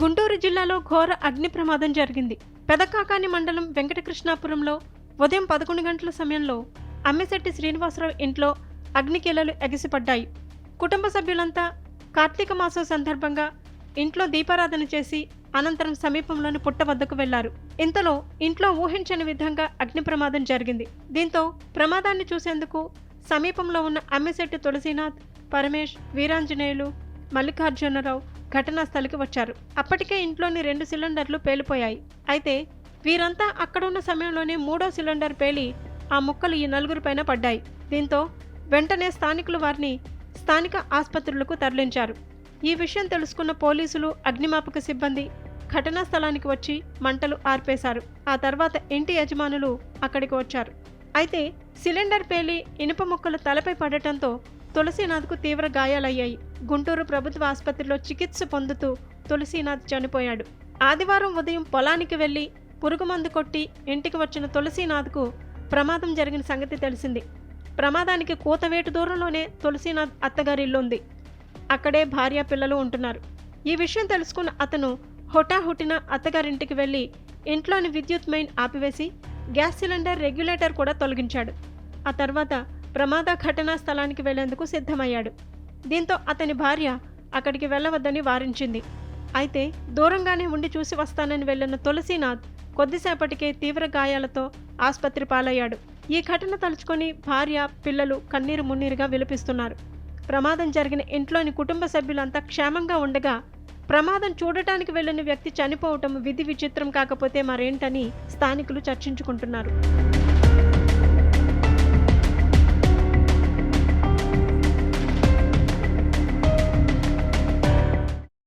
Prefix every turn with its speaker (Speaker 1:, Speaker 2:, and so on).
Speaker 1: గుంటూరు జిల్లాలో ఘోర అగ్ని ప్రమాదం జరిగింది. పెదకాకాని మండలం వెంకటకృష్ణాపురంలో ఉదయం పదకొండు గంటల సమయంలో అమ్మిశెట్టి శ్రీనివాసరావు ఇంట్లో అగ్నికీలలు ఎగిసిపడ్డాయి. కుటుంబ సభ్యులంతా కార్తీక మాసం సందర్భంగా ఇంట్లో దీపారాధన చేసి అనంతరం సమీపంలోని పుట్ట వద్దకు వెళ్ళారు. ఇంతలో ఇంట్లో ఊహించని విధంగా అగ్ని ప్రమాదం జరిగింది. దీంతో ప్రమాదాన్ని చూసేందుకు సమీపంలో ఉన్న అమ్మిశెట్టి తులసీనాథ్ పరమేష్ వీరాంజనేయులు మల్లికార్జునరావు ఘటనా స్థలికి వచ్చారు. అప్పటికే ఇంట్లోని రెండు సిలిండర్లు పేలిపోయాయి. అయితే వీరంతా అక్కడున్న సమయంలోనే మూడో సిలిండర్ పేలి ఆ ముక్కలు ఈ నలుగురిపైన పడ్డాయి. దీంతో వెంటనే స్థానికులు వారిని స్థానిక ఆసుపత్రులకు తరలించారు. ఈ విషయం తెలుసుకున్న పోలీసులు అగ్నిమాపక సిబ్బంది ఘటనా స్థలానికి వచ్చి మంటలు ఆర్పేశారు. ఆ తర్వాత ఇంటి యజమానులు అక్కడికి వచ్చారు. అయితే సిలిండర్ పేలి ఇనుప ముక్కలు తలపై పడటంతో తులసీనాథ్కు తీవ్ర గాయాలయ్యాయి. గుంటూరు ప్రభుత్వ ఆసుపత్రిలో చికిత్స పొందుతూ తులసీనాథ్ చనిపోయాడు. ఆదివారం ఉదయం పొలానికి వెళ్ళి పురుగుమందు కొట్టి ఇంటికి వచ్చిన తులసీనాథ్కు ప్రమాదం జరిగిన సంగతి తెలిసింది. ప్రమాదానికి కూతవేటు దూరంలోనే తులసీనాథ్ అత్తగారి ఉంది అక్కడే భార్య పిల్లలు ఉంటున్నారు. ఈ విషయం తెలుసుకున్న అతను హుటాహుటిన అత్తగారింటికి వెళ్ళి ఇంట్లోని విద్యుత్ మెయిన్ ఆపివేసి గ్యాస్ సిలిండర్ రెగ్యులేటర్ కూడా తొలగించాడు. ఆ తర్వాత ప్రమాద ఘటనా స్థలానికి వెళ్ళేందుకు సిద్ధమయ్యాడు. దీంతో అతని భార్య అక్కడికి వెళ్ళవద్దని వారించింది. అయితే దూరంగానే ఉండి చూసి వస్తానని వెళ్ళిన తులసీనాథ్ కొద్దిసేపటికే తీవ్ర గాయాలతో ఆసుపత్రి పాలయ్యాడు. ఈ ఘటన తలుచుకొని భార్య పిల్లలు కన్నీరు మున్నీరుగా విలపిస్తున్నారు. ప్రమాదం జరిగిన ఇంట్లోని కుటుంబ సభ్యులంతా క్షేమంగా ఉండగా ప్రమాదం చూడటానికి వెళ్ళిన వ్యక్తి చనిపోవటం విధి విచిత్రం కాకపోతే మరేంటని స్థానికులు చర్చించుకుంటున్నారు.